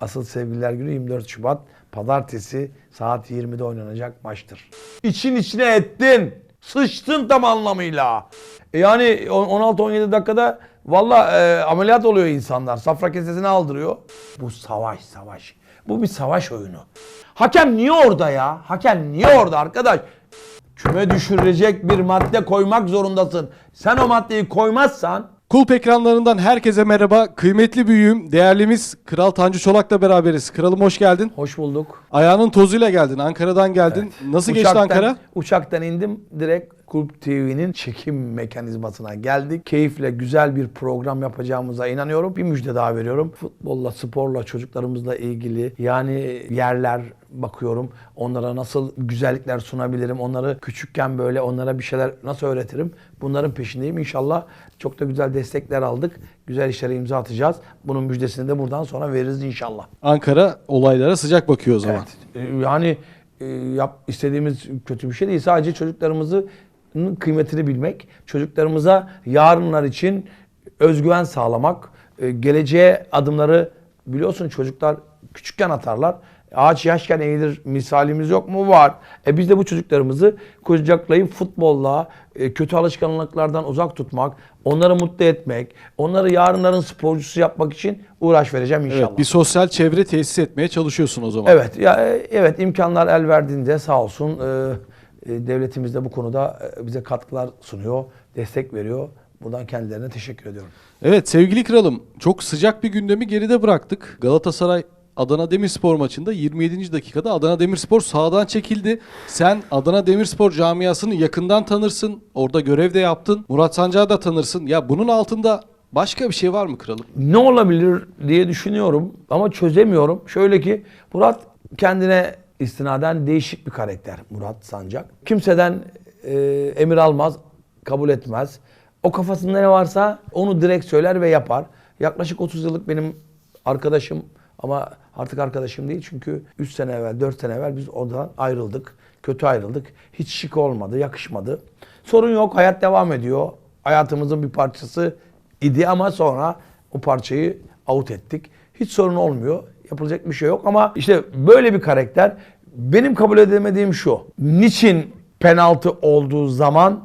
Asıl sevgililer günü 24 Şubat Pazartesi saat 20'de oynanacak maçtır. İçin içine ettin. Sıçtın tam anlamıyla. E Yani 16-17 dakikada valla e, ameliyat oluyor insanlar. Safra kesesini aldırıyor. Bu savaş savaş. Bu bir savaş oyunu. Hakem niye orada ya? Hakem niye orada arkadaş? Küme düşürecek bir madde koymak zorundasın. Sen o maddeyi koymazsan Kulp ekranlarından herkese merhaba. Kıymetli büyüğüm, değerlimiz Kral Tanju Çolak'la beraberiz. Kralım hoş geldin. hoş bulduk. Ayağının tozuyla geldin, Ankara'dan geldin. Nasıl geçti Uçaktan- Ankara? Uçaktan indim direkt Kulp TV'nin çekim mekanizmasına geldik. Keyifle güzel bir program yapacağımıza inanıyorum. Bir müjde daha veriyorum. Futbolla, sporla, çocuklarımızla ilgili yani yerler bakıyorum. Onlara nasıl güzellikler sunabilirim? Onları küçükken böyle onlara bir şeyler nasıl öğretirim? Bunların peşindeyim. İnşallah çok da güzel destekler aldık. Güzel işlere imza atacağız. Bunun müjdesini de buradan sonra veririz inşallah. Ankara olaylara sıcak bakıyor o zaman. Evet. Ee, Yani e, yap istediğimiz kötü bir şey değil. Sadece çocuklarımızın kıymetini bilmek, çocuklarımıza yarınlar için özgüven sağlamak, e, geleceğe adımları biliyorsun çocuklar küçükken atarlar. Ağaç yaşken eğilir misalimiz yok mu? Var. E biz de bu çocuklarımızı kucaklayıp futbolla, e, kötü alışkanlıklardan uzak tutmak, onları mutlu etmek, onları yarınların sporcusu yapmak için uğraş vereceğim inşallah. Evet, bir sosyal çevre tesis etmeye çalışıyorsun o zaman. Evet, ya e, evet imkanlar el verdiğinde sağ olsun e, e, devletimiz de bu konuda e, bize katkılar sunuyor, destek veriyor. Buradan kendilerine teşekkür ediyorum. Evet sevgili kralım, çok sıcak bir gündemi geride bıraktık. Galatasaray Adana Demirspor maçında 27. dakikada Adana Demirspor sahadan çekildi. Sen Adana Demirspor camiasını yakından tanırsın. Orada görev de yaptın. Murat Sancar'ı da tanırsın. Ya bunun altında başka bir şey var mı kralım? Ne olabilir diye düşünüyorum ama çözemiyorum. Şöyle ki Murat kendine istinaden değişik bir karakter Murat Sancak. Kimseden e, emir almaz, kabul etmez. O kafasında ne varsa onu direkt söyler ve yapar. Yaklaşık 30 yıllık benim arkadaşım ama artık arkadaşım değil çünkü 3 sene evvel, 4 sene evvel biz oradan ayrıldık. Kötü ayrıldık. Hiç şık olmadı, yakışmadı. Sorun yok, hayat devam ediyor. Hayatımızın bir parçası idi ama sonra o parçayı out ettik. Hiç sorun olmuyor. Yapılacak bir şey yok ama işte böyle bir karakter benim kabul edemediğim şu. Niçin penaltı olduğu zaman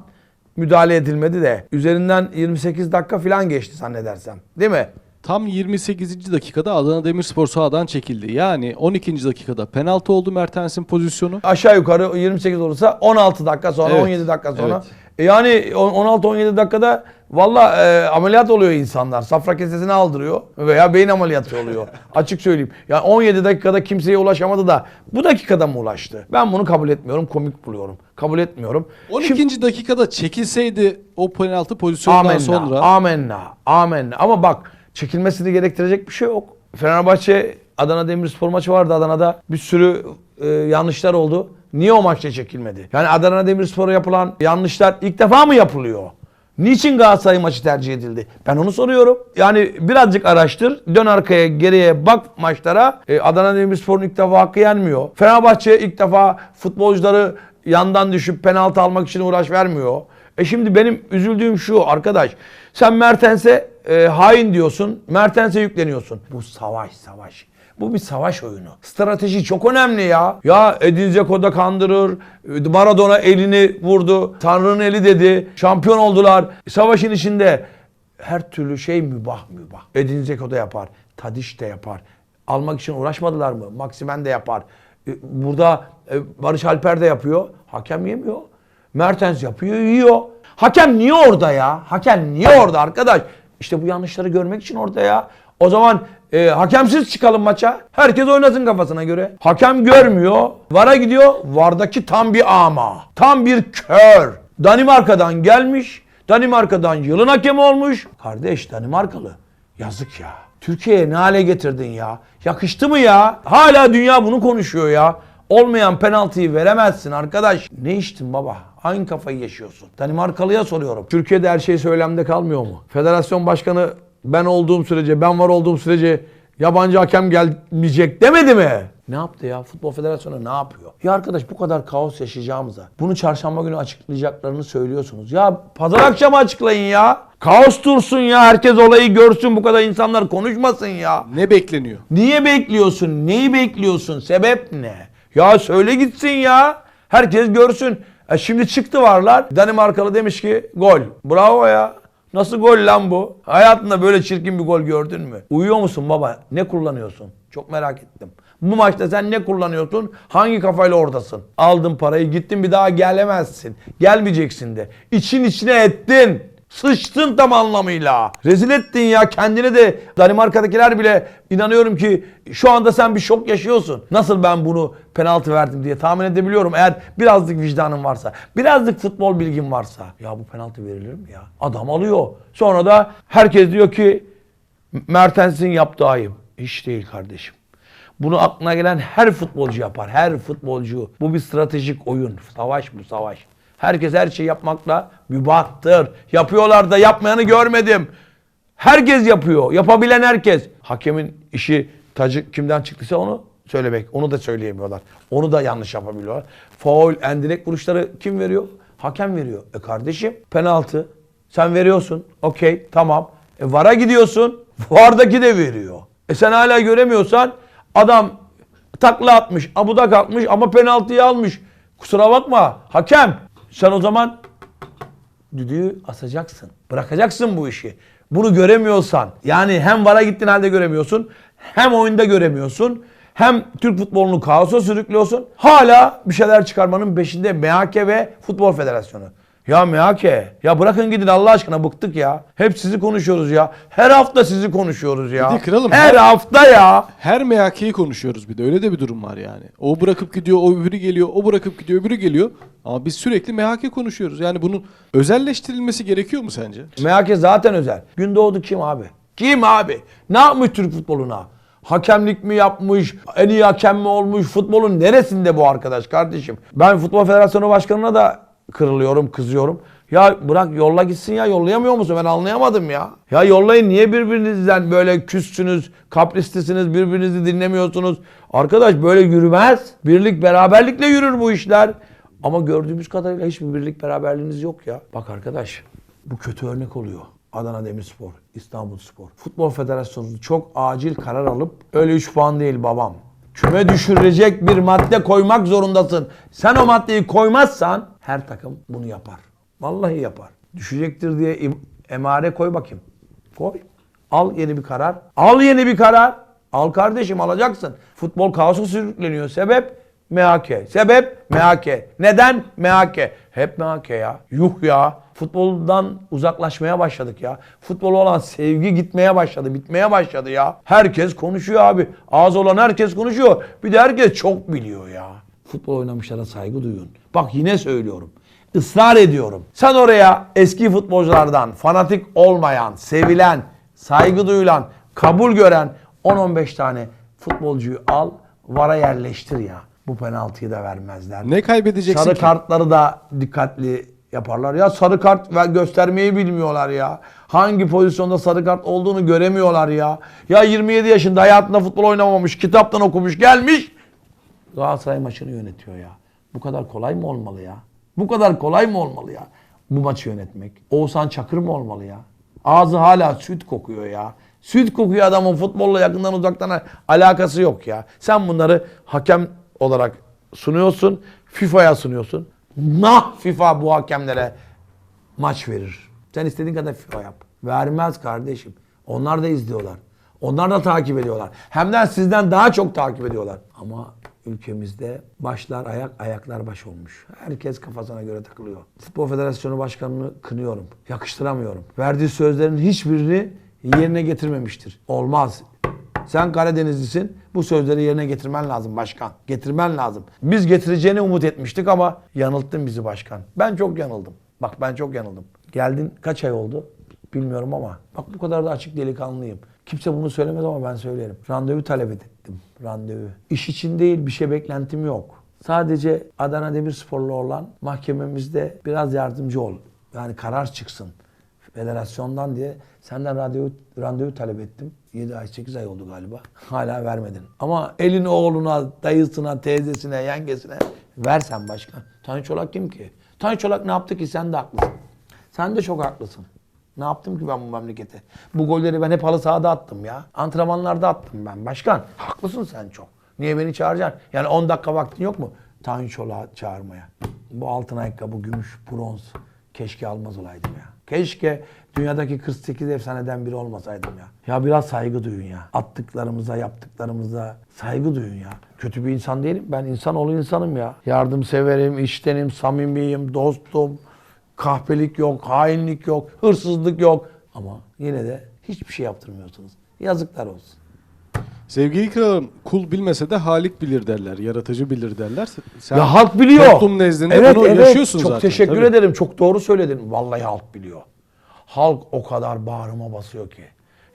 müdahale edilmedi de üzerinden 28 dakika falan geçti zannedersem. Değil mi? Tam 28. dakikada Adana Demirspor sahadan çekildi. Yani 12. dakikada penaltı oldu Mertens'in pozisyonu. Aşağı yukarı 28 olursa 16 dakika sonra Evet. 17 dakika sonra. Evet. E Yani 16-17 dakikada valla e, ameliyat oluyor insanlar. Safra kesesini aldırıyor veya beyin ameliyatı oluyor. Açık söyleyeyim. Yani 17 dakikada kimseye ulaşamadı da bu dakikada mı ulaştı? Ben bunu kabul etmiyorum. Komik buluyorum. Kabul etmiyorum. 12. dakikada çekilseydi o penaltı pozisyonundan Amenna, sonra amenna, amenna. Ama bak çekilmesini gerektirecek bir şey yok. Fenerbahçe Adana Demirspor maçı vardı Adana'da. Bir sürü e, yanlışlar oldu. Niye o maçta çekilmedi? Yani Adana Demirspor'a yapılan yanlışlar ilk defa mı yapılıyor? Niçin Galatasaray maçı tercih edildi? Ben onu soruyorum. Yani birazcık araştır. Dön arkaya geriye bak maçlara. E, Adana Demirspor'un ilk defa hakkı yenmiyor. Fenerbahçe ilk defa futbolcuları yandan düşüp penaltı almak için uğraş vermiyor. E şimdi benim üzüldüğüm şu arkadaş. Sen Mertens'e e, hain diyorsun. Mertens'e yükleniyorsun. Bu savaş savaş. Bu bir savaş oyunu. Strateji çok önemli ya. Ya Edin Dzeko da kandırır. Maradona elini vurdu. Tanrı'nın eli dedi. Şampiyon oldular. Savaşın içinde her türlü şey mübah mübah. Edin Dzeko da yapar. Tadiş de yapar. Almak için uğraşmadılar mı? Maksimen de yapar. E, Burada e, Barış Alper de yapıyor. Hakem yemiyor. Mertens yapıyor, yiyor. Hakem niye orada ya? Hakem niye orada arkadaş? İşte bu yanlışları görmek için orada ya. O zaman e, hakemsiz çıkalım maça. Herkes oynasın kafasına göre. Hakem görmüyor. Vara gidiyor. Vardaki tam bir ama. Tam bir kör. Danimarka'dan gelmiş. Danimarka'dan yılın hakemi olmuş. Kardeş Danimarkalı. Yazık ya. Türkiye'ye ne hale getirdin ya? Yakıştı mı ya? Hala dünya bunu konuşuyor ya. Olmayan penaltıyı veremezsin arkadaş. Ne içtin baba? Hangi kafayı yaşıyorsun? Danimarkalıya soruyorum. Türkiye'de her şey söylemde kalmıyor mu? Federasyon başkanı ben olduğum sürece, ben var olduğum sürece yabancı hakem gelmeyecek demedi mi? Ne yaptı ya? Futbol Federasyonu ne yapıyor? Ya arkadaş bu kadar kaos yaşayacağımıza bunu çarşamba günü açıklayacaklarını söylüyorsunuz. Ya pazar akşamı açıklayın ya. Kaos dursun ya. Herkes olayı görsün. Bu kadar insanlar konuşmasın ya. Ne bekleniyor? Niye bekliyorsun? Neyi bekliyorsun? Sebep ne? Ya söyle gitsin ya. Herkes görsün. E şimdi çıktı varlar. Danimarkalı demiş ki gol. Bravo ya. Nasıl gol lan bu? Hayatında böyle çirkin bir gol gördün mü? Uyuyor musun baba? Ne kullanıyorsun? Çok merak ettim. Bu maçta sen ne kullanıyorsun? Hangi kafayla oradasın? Aldın parayı gittin bir daha gelemezsin. Gelmeyeceksin de. İçin içine ettin. Sıçtın tam anlamıyla. Rezil ettin ya kendini de. Danimarka'dakiler bile inanıyorum ki şu anda sen bir şok yaşıyorsun. Nasıl ben bunu penaltı verdim diye tahmin edebiliyorum. Eğer birazcık vicdanın varsa, birazcık futbol bilgin varsa. Ya bu penaltı verilir mi ya? Adam alıyor. Sonra da herkes diyor ki Mertens'in yaptığı ayıp. Hiç değil kardeşim. Bunu aklına gelen her futbolcu yapar. Her futbolcu. Bu bir stratejik oyun. Savaş bu savaş. Herkes her şeyi yapmakla mübahtır. Yapıyorlar da yapmayanı görmedim. Herkes yapıyor. Yapabilen herkes. Hakemin işi tacı kimden çıktıysa onu söylemek. Onu da söyleyemiyorlar. Onu da yanlış yapabiliyorlar. Faul, endirek vuruşları kim veriyor? Hakem veriyor. E kardeşim penaltı. Sen veriyorsun. Okey tamam. E VAR'a gidiyorsun. VAR'daki de veriyor. E sen hala göremiyorsan adam takla atmış, abuda kalkmış ama penaltıyı almış. Kusura bakma hakem. Sen o zaman düdüğü asacaksın. Bırakacaksın bu işi. Bunu göremiyorsan yani hem VAR'a gittin halde göremiyorsun hem oyunda göremiyorsun hem Türk futbolunu kaosa sürüklüyorsun. Hala bir şeyler çıkarmanın peşinde MHK ve Futbol Federasyonu. Ya MHK ya bırakın gidin Allah aşkına bıktık ya. Hep sizi konuşuyoruz ya. Her hafta sizi konuşuyoruz ya. Bir de kralım, Her her- hafta ya. Her MHK'yi konuşuyoruz bir de. Öyle de bir durum var yani. O bırakıp gidiyor, o öbürü geliyor, o bırakıp gidiyor, öbürü geliyor. Ama biz sürekli MHK konuşuyoruz. Yani bunun özelleştirilmesi gerekiyor mu sence? MHK zaten özel. Gündoğdu kim abi? Kim abi? Ne yapmış Türk futboluna? Hakemlik mi yapmış? En iyi hakem mi olmuş? Futbolun neresinde bu arkadaş kardeşim? Ben Futbol Federasyonu Başkanı'na da kırılıyorum, kızıyorum. Ya bırak yolla gitsin ya yollayamıyor musun? Ben anlayamadım ya. Ya yollayın niye birbirinizden böyle küssünüz, kaprislisiniz, birbirinizi dinlemiyorsunuz? Arkadaş böyle yürümez. Birlik beraberlikle yürür bu işler. Ama gördüğümüz kadarıyla hiçbir birlik beraberliğiniz yok ya. Bak arkadaş bu kötü örnek oluyor. Adana Demirspor, İstanbulspor. Futbol Federasyonu çok acil karar alıp öyle 3 puan değil babam. Küme düşürecek bir madde koymak zorundasın. Sen o maddeyi koymazsan her takım bunu yapar. Vallahi yapar. Düşecektir diye emare koy bakayım. Koy. Al yeni bir karar. Al yeni bir karar. Al kardeşim alacaksın. Futbol kaosa sürükleniyor. Sebep MHK. Sebep MHK. Neden MHK? Hep MHK ya. Yuh ya. Futboldan uzaklaşmaya başladık ya. Futbola olan sevgi gitmeye başladı, bitmeye başladı ya. Herkes konuşuyor abi. Ağız olan herkes konuşuyor. Bir de herkes çok biliyor ya. Futbol oynamışlara saygı duyun. Bak yine söylüyorum. Israr ediyorum. Sen oraya eski futbolculardan fanatik olmayan, sevilen, saygı duyulan, kabul gören 10-15 tane futbolcuyu al, VAR'a yerleştir ya. Bu penaltıyı da vermezler. Ne kaybedeceksin Sarı ki? kartları da dikkatli yaparlar. Ya sarı kart göstermeyi bilmiyorlar ya. Hangi pozisyonda sarı kart olduğunu göremiyorlar ya. Ya 27 yaşında hayatında futbol oynamamış, kitaptan okumuş, gelmiş. Galatasaray maçını yönetiyor ya. Bu kadar kolay mı olmalı ya? Bu kadar kolay mı olmalı ya? Bu maçı yönetmek. Oğuzhan Çakır mı olmalı ya? Ağzı hala süt kokuyor ya. Süt kokuyor adamın futbolla yakından uzaktan alakası yok ya. Sen bunları hakem olarak sunuyorsun. FIFA'ya sunuyorsun. Nah FIFA bu hakemlere maç verir. Sen istediğin kadar FIFA yap. Vermez kardeşim. Onlar da izliyorlar. Onlar da takip ediyorlar. Hem de sizden daha çok takip ediyorlar. Ama ülkemizde başlar ayak, ayaklar baş olmuş. Herkes kafasına göre takılıyor. Futbol Federasyonu Başkanı'nı kınıyorum. Yakıştıramıyorum. Verdiği sözlerin hiçbirini yerine getirmemiştir. Olmaz. Sen Karadenizlisin. Bu sözleri yerine getirmen lazım başkan. Getirmen lazım. Biz getireceğini umut etmiştik ama yanılttın bizi başkan. Ben çok yanıldım. Bak ben çok yanıldım. Geldin kaç ay oldu? Bilmiyorum ama bak bu kadar da açık delikanlıyım. Kimse bunu söylemez ama ben söylerim. Randevu talep ettim. Randevu. İş için değil bir şey beklentim yok. Sadece Adana Demirspor'la olan mahkememizde biraz yardımcı ol. Yani karar çıksın federasyondan diye senden randevu, randevu talep ettim. 7 ay 8 ay oldu galiba. Hala vermedin. Ama elini oğluna, dayısına, teyzesine, yengesine versen başkan. Tanju Çolak kim ki? Tanju Çolak ne yaptı ki sen de haklısın. Sen de çok haklısın. Ne yaptım ki ben bu memlekete? Bu golleri ben hep halı sahada attım ya. Antrenmanlarda attım ben. Başkan haklısın sen çok. Niye beni çağıracaksın? Yani 10 dakika vaktin yok mu? Tanju Çolak'ı çağırmaya. Bu altın ayakkabı, gümüş, bronz. Keşke almaz olaydım ya. Keşke dünyadaki 48 efsaneden biri olmasaydım ya. Ya biraz saygı duyun ya. Attıklarımıza, yaptıklarımıza saygı duyun ya. Kötü bir insan değilim. Ben insanoğlu insanım ya. Yardımseverim, iştenim, samimiyim, dostum. Kahpelik yok, hainlik yok, hırsızlık yok. Ama yine de hiçbir şey yaptırmıyorsunuz. Yazıklar olsun. Sevgili kralım kul bilmese de halik bilir derler. Yaratıcı bilir derler. Sen ya halk biliyor. Toplum nezdinde bunu evet. yaşıyorsun Çok zaten. teşekkür tabii. ederim. Çok doğru söyledin. Vallahi halk biliyor. Halk o kadar bağrıma basıyor ki.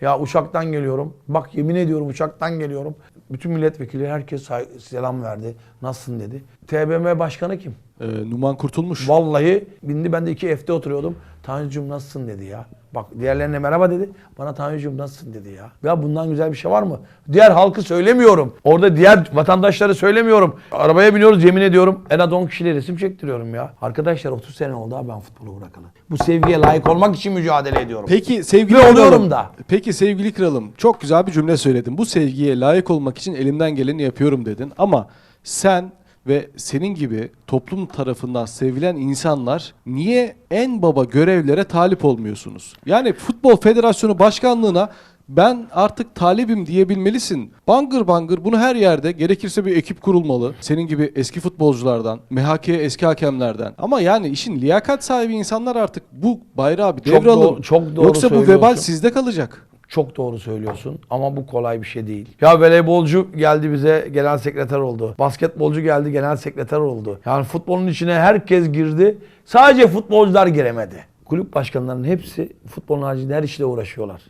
Ya uçaktan geliyorum. Bak yemin ediyorum uçaktan geliyorum. Bütün milletvekili herkes say- selam verdi. Nasılsın dedi. TBMM başkanı kim? Ee, Numan Kurtulmuş. Vallahi bindi ben de iki F'de oturuyordum. Tanju'cum nasılsın dedi ya. Bak diğerlerine merhaba dedi. Bana Tanju'cum nasılsın dedi ya. Ya bundan güzel bir şey var mı? Diğer halkı söylemiyorum. Orada diğer vatandaşları söylemiyorum. Arabaya biniyoruz yemin ediyorum. En az 10 kişiyle resim çektiriyorum ya. Arkadaşlar 30 sene oldu ha ben futbolu bırakalı. Bu sevgiye layık olmak için mücadele ediyorum. Peki sevgili Ve kralım. oluyorum da. Peki sevgili kralım çok güzel bir cümle söyledin. Bu sevgiye layık olmak için elimden geleni yapıyorum dedin. Ama sen ve senin gibi toplum tarafından sevilen insanlar niye en baba görevlere talip olmuyorsunuz? Yani Futbol Federasyonu Başkanlığına ben artık talibim diyebilmelisin. Bangır bangır bunu her yerde gerekirse bir ekip kurulmalı. Senin gibi eski futbolculardan, MHK eski hakemlerden. Ama yani işin liyakat sahibi insanlar artık bu bayrağı bir Çok devralım. doğru- çok doğru Yoksa bu vebal sizde kalacak. Çok doğru söylüyorsun ama bu kolay bir şey değil. Ya voleybolcu geldi bize genel sekreter oldu. Basketbolcu geldi genel sekreter oldu. Yani futbolun içine herkes girdi. Sadece futbolcular giremedi. Kulüp başkanlarının hepsi futbolun haricinde her işle uğraşıyorlar.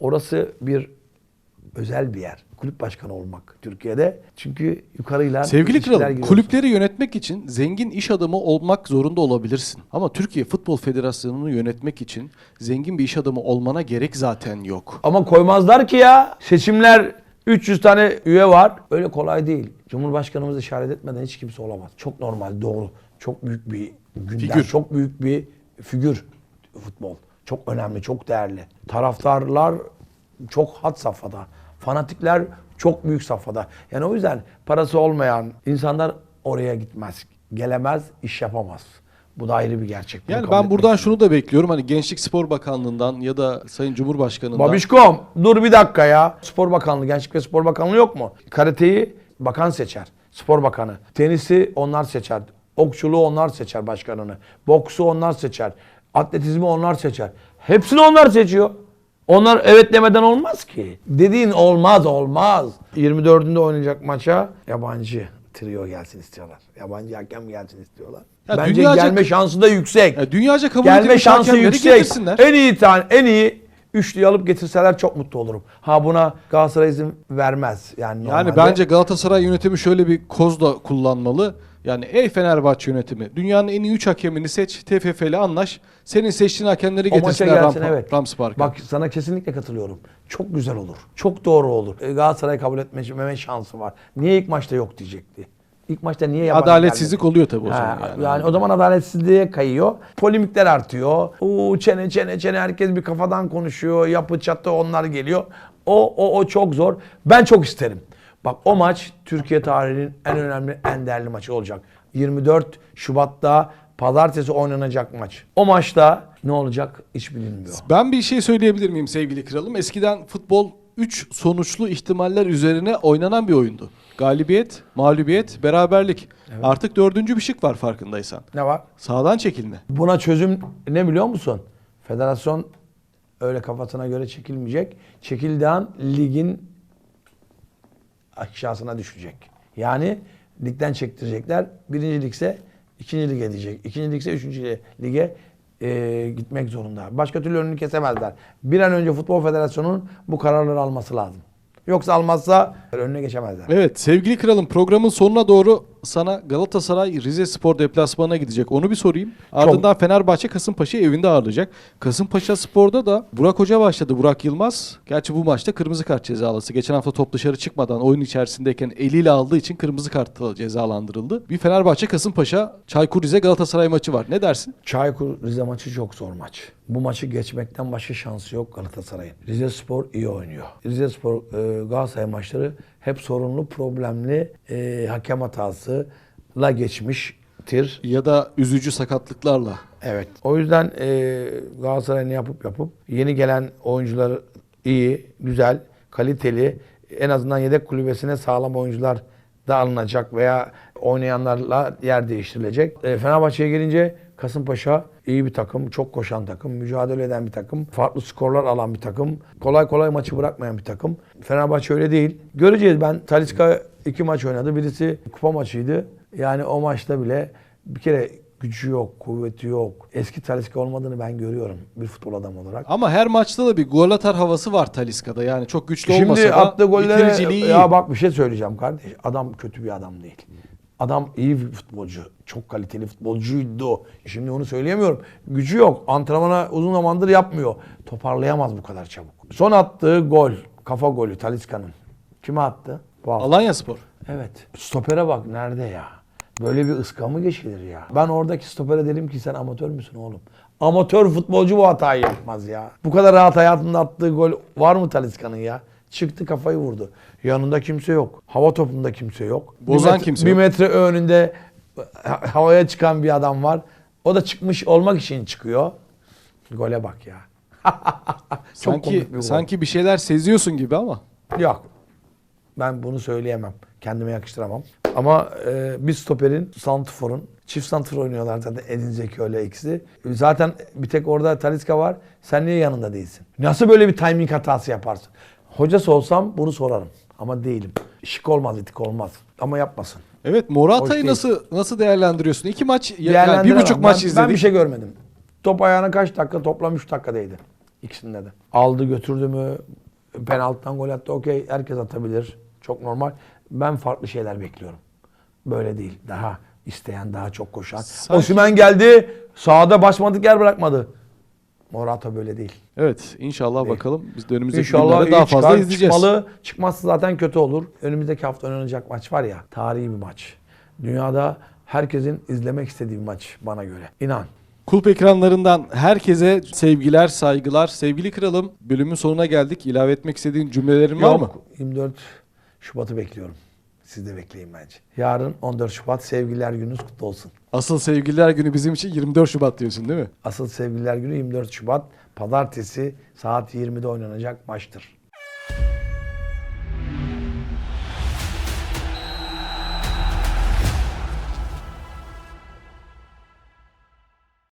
Orası bir özel bir yer. Kulüp başkanı olmak Türkiye'de. Çünkü yukarıyla Sevgili kralım, giriyorsun. kulüpleri yönetmek için zengin iş adamı olmak zorunda olabilirsin. Ama Türkiye Futbol Federasyonu'nu yönetmek için zengin bir iş adamı olmana gerek zaten yok. Ama koymazlar ki ya. Seçimler 300 tane üye var. Öyle kolay değil. Cumhurbaşkanımız işaret etmeden hiç kimse olamaz. Çok normal, doğru. Çok büyük bir gündem, Figür. çok büyük bir figür futbol. Çok önemli, çok değerli. Taraftarlar çok had safhada. Fanatikler çok büyük safhada. Yani o yüzden parası olmayan insanlar oraya gitmez. Gelemez, iş yapamaz. Bu da ayrı bir gerçek. Bunu Yani ben buradan şunu da bekliyorum. Hani Gençlik Spor Bakanlığı'ndan ya da Sayın Cumhurbaşkanı'ndan. Babişkom dur bir dakika ya. Spor Bakanlığı, Gençlik ve Spor Bakanlığı yok mu? Karateyi bakan seçer. Spor Bakanı. Tenisi onlar seçer. Okçuluğu onlar seçer başkanını. Boksu onlar seçer. Atletizmi onlar seçer. Hepsini onlar seçiyor. Onlar evet demeden olmaz ki. Dediğin olmaz olmaz. 24'ünde oynayacak maça yabancı trio gelsin istiyorlar. Yabancı hakem gelsin istiyorlar. Ya Bence dünyaca- gelme şansı da yüksek. Ya dünyaca kabul Gelme şansı yüksek. getirsinler. En iyi tane, en iyi üçlüyü alıp getirseler çok mutlu olurum. Ha buna Galatasaray izin vermez. Yani, Yani normalde. bence Galatasaray yönetimi şöyle bir koz da kullanmalı. Yani ey Fenerbahçe yönetimi dünyanın en iyi 3 hakemini seç, TFF ile anlaş. Senin seçtiğin hakemleri o getirsinler gelsin evet. Rams Park'a. Bak sana kesinlikle katılıyorum. Çok güzel olur. Çok doğru olur. E, Galatasaray kabul etmeme şansı var. Niye ilk maçta yok diyecekti. İlk maçta niye yabancı Adaletsizlik gelmedi? oluyor tabii o Ha, zaman. yani. Yani. o zaman adaletsizliğe kayıyor. Polemikler artıyor. Oo, çene çene çene herkes bir kafadan konuşuyor. Yapı çatı onlar geliyor. O, o, o çok zor. Ben çok isterim. Bak o maç Türkiye tarihinin en önemli, en değerli maçı olacak. 24 Şubat'ta pazartesi oynanacak maç. O maçta ne olacak hiç bilinmiyor. Ben bir şey söyleyebilir miyim sevgili kralım? Eskiden futbol 3 sonuçlu ihtimaller üzerine oynanan bir oyundu. Galibiyet, mağlubiyet, beraberlik. Artık dördüncü bir şık var farkındaysan. Ne var? Sağdan çekilme. Buna çözüm ne biliyor musun? Federasyon öyle kafasına göre çekilmeyecek. Çekildiği an ligin aşağısına düşecek. Yani ligden çektirecekler. Birinci ligse ikinci lige diyecek. İkinci ligse üçüncü lige e, gitmek zorunda. Başka türlü önünü kesemezler. Bir an önce Futbol Federasyonu'nun bu kararları alması lazım. Yoksa almazsa önüne geçemezler. Evet sevgili kralım programın sonuna doğru sana Galatasaray Rize Spor deplasmanına gidecek. Onu bir sorayım. Ardından Fenerbahçe Kasımpaşa'yı evinde ağırlayacak. Kasımpaşa Spor'da da Burak Hoca başladı. Burak Yılmaz. Gerçi bu maçta kırmızı kart cezalısı. Geçen hafta top dışarı çıkmadan oyun içerisindeyken eliyle aldığı için kırmızı kartla cezalandırıldı. Bir Fenerbahçe Kasımpaşa Çaykur Rize Galatasaray maçı var. Ne dersin? Çaykur Rize maçı çok zor maç. Bu maçı geçmekten başka şansı yok Galatasaray'ın. Rize Spor iyi oynuyor. Rize Spor e, Galatasaray maçları hep sorunlu, problemli e, hakem hatasıyla geçmiştir. Ya da üzücü sakatlıklarla. Evet. O yüzden e, Galatasaray'ın yapıp yapıp yeni gelen oyuncular iyi, güzel, kaliteli. En azından yedek kulübesine sağlam oyuncular da alınacak veya oynayanlarla yer değiştirilecek. E, Fenerbahçe'ye gelince Kasımpaşa iyi bir takım, çok koşan takım, mücadele eden bir takım, farklı skorlar alan bir takım, kolay kolay maçı bırakmayan bir takım. Fenerbahçe öyle değil. Göreceğiz ben. Talisca iki maç oynadı. Birisi kupa maçıydı. Yani o maçta bile bir kere gücü yok, kuvveti yok. Eski Talisca olmadığını ben görüyorum bir futbol adamı olarak. Ama her maçta da bir gol atar havası var Taliska'da. Yani çok güçlü olmasa Şimdi da attığı gollere bitiriciliği iyi. ya bak bir şey söyleyeceğim kardeş. Adam kötü bir adam değil. Adam iyi bir futbolcu. Çok kaliteli futbolcuydu. Şimdi onu söyleyemiyorum. Gücü yok. Antrenmana uzun zamandır yapmıyor. Toparlayamaz bu kadar çabuk. Son attığı gol. Kafa golü Talisca'nın. Kime attı? Bu hafta. Alanya Spor. Evet. Stopere bak nerede ya? Böyle bir ıska mı geçilir ya? Ben oradaki stopere derim ki sen amatör müsün oğlum? Amatör futbolcu bu hatayı yapmaz ya. Bu kadar rahat hayatında attığı gol var mı Talisca'nın ya? Çıktı kafayı vurdu. Yanında kimse yok. Hava topunda kimse yok. Bir Bozan metre- kimse Bir yok. metre önünde ha- havaya çıkan bir adam var. O da çıkmış olmak için çıkıyor. Gole bak ya. Çok sanki bir gol. sanki bir şeyler seziyorsun gibi ama. Yok. Ben bunu söyleyemem. Kendime yakıştıramam. Ama e, bir stoperin, santrforun, çift santrfor oynuyorlar zaten Edin Zeki öyle ikisi. Zaten bir tek orada Talisca var. Sen niye yanında değilsin? Nasıl böyle bir timing hatası yaparsın? Hocası olsam bunu sorarım. Ama değilim. Şık olmaz, etik olmaz. Ama yapmasın. Evet Morata'yı nasıl nasıl değerlendiriyorsun? İki maç yani bir buçuk maç ben, izledik. Ben bir şey görmedim. Top ayağına kaç dakika? Toplam 3 dakikadaydı. İkisinde de. Aldı götürdü mü? Penaltıdan gol attı. Okey herkes atabilir. Çok normal. Ben farklı şeyler bekliyorum. Böyle değil. Daha isteyen, daha çok koşan. Sanki- Osimhen geldi. Sahada basmadık yer bırakmadı. Morata böyle değil. Evet inşallah Değil. bakalım. Biz de önümüzdeki İnşallah günlerde daha fazla çıkar, izleyeceğiz. Çıkmalı. Çıkmazsa zaten kötü olur. Önümüzdeki hafta oynanacak maç var ya. Tarihi bir maç. Dünyada herkesin izlemek istediği bir maç bana göre. İnan. Kulp ekranlarından herkese sevgiler, saygılar. Sevgili kralım bölümün sonuna geldik. İlave etmek istediğin cümlelerin var mı? Yok, 24 Şubat'ı bekliyorum. Siz de bekleyin bence. Yarın 14 Şubat sevgililer gününüz kutlu olsun. Asıl sevgililer günü bizim için 24 Şubat diyorsun değil mi? Asıl sevgililer günü 24 Şubat. Pazartesi saat 20'de oynanacak maçtır.